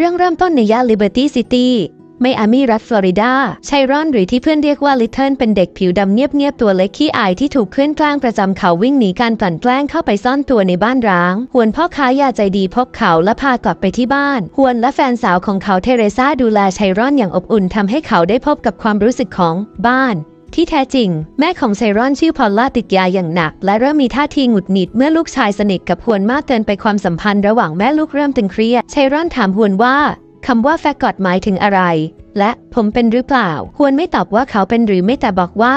เรื่องเริ่มต้นในย่านลิเบอร์ตี้ซิตี้ไมอามีรัฐฟลอริดาชัยรอนหรือที่เพื่อนเรียกว่าลิเทิลเป็นเด็กผิวดำเงียบๆตัวเล็กขี้อายที่ถูกเพื่อนแกล้งประจำเขาวิ่งหนีการกลั่นแกล้งเข้าไปซ่อนตัวในบ้านร้าง หวนพ่อค้ายาใจดีพบเขาและพากลับไปที่บ้าน หวนและแฟนสาวของเขาเทเรซาดูแลชัยรอนอย่างอบอุ่นทำให้เขาได้พบกับความรู้สึกของบ้าน ที่แท้จริง แม่ของไซรอนชื่อพอลล่าติดยาอย่างหนัก และเริ่มมีท่าทีหงุดหงิดเมื่อลูกชายสนิทกับฮวนมากเกินไปความสัมพันธ์ระหว่างแม่ลูกเริ่มตึงเครียดไซรอนถามฮวนว่าคำว่าแฟกกอดหมายถึงอะไร และผมเป็นหรือเปล่าฮวนไม่ตอบว่าเขาเป็นหรือไม่แต่บอกว่า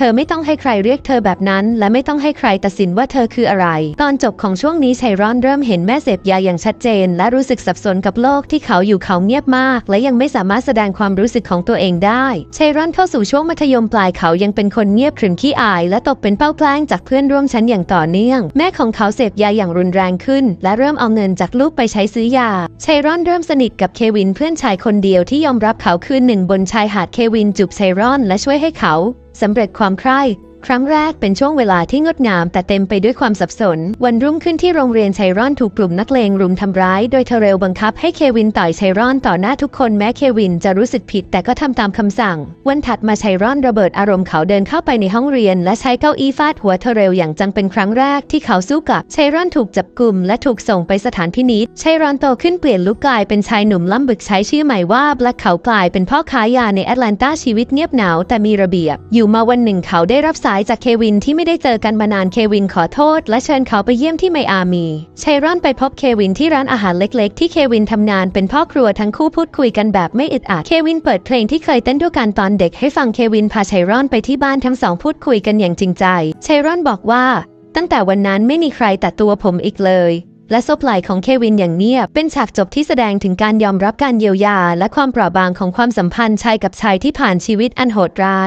เธอไม่ต้องให้ใครเรียกเธอแบบนั้น และไม่ต้องให้ใครตัดสินว่าเธอคืออะไร ตอนจบของช่วงนี้ไซรอนเริ่มเห็นแม่เสพยาอย่างชัดเจน และรู้สึกสับสนกับโลกที่เขาอยู่เขาเงียบมาก และยังไม่สามารถแสดงความรู้สึกของตัวเองได้ไซรอนเข้าสู่ช่วงมัธยมปลายเขายังเป็นคนเงียบขรึมขี้อาย และตกเป็นเป้าแกล้งจากเพื่อนร่วมชั้นอย่างต่อเนื่อง แม่ของเขาเสพยาอย่างรุนแรงขึ้น และเริ่มเอาเงินจากลูกไปใช้ซื้อยาไซรอนเริ่มสนิทกับเควินเพื่อนชายคนเดียวที่ยอมรับเขาคืนหนึ่งบนชายหาดเควินจูบไซรอนและช่วยให้เขา สำเร็จความใคร่ ครั้งแรกเป็นช่วงเวลาที่งดงามแต่เต็มไปด้วยความสับสน วันรุ่งขึ้นที่โรงเรียนไชรอนถูกกลุ่มนักเลงรุมทำร้าย โดยเทเรลบังคับให้เควินต่อยไชรอนต่อหน้าทุกคนแม้เควินจะรู้สึกผิดแต่ก็ทำตามคำสั่ง วันถัดมาไชรอนระเบิดอารมณ์เขาเดินเข้าไปในห้องเรียน และใช้เก้าอี้ฟาดหัวเทเรลอย่างจังเป็นครั้งแรกที่เขาสู้กับไชรอนถูกจับกลุ่มและถูกส่งไปสถานพินิจไชรอนโตขึ้นเปลี่ยนลุกกลายเป็นชายหนุ่มล่ำบึกใช้ชื่อใหม่ว่าแบล็คเขากลายเป็นพ่อค้ายาในแอตแลนตาชีวิตเงียบเหงาแต่มีระเบียบ อยู่มาวันหนึ่งเขาได้รับสายจากเควินที่ไม่ได้เจอกันมานานเควินขอโทษ และเชิญเขาไปเยี่ยมที่ไมอามีไชรอนไปพบเควินที่ร้านอาหารเล็กๆ ที่เควินทำงานเป็นพ่อครัวทั้งคู่พูดคุยกันแบบไม่อึดอัดเควินเปิดเพลงที่เคยเต้นด้วยกันตอนเด็กให้ฟังเควินพาไชรอนไปที่บ้านทั้งสองพูดคุยกันอย่างจริงใจไชรอนบอกว่า ตั้งแต่วันนั้นไม่มีใครแต่ตัวผมอีกเลย และซบไหล่ของเควินอย่างเงียบเป็นฉากจบที่แสดงถึงการยอมรับการเยียวยา และความเปราะบางของความสัมพันธ์ชายกับชายที่ผ่านชีวิตอันโหดร้าย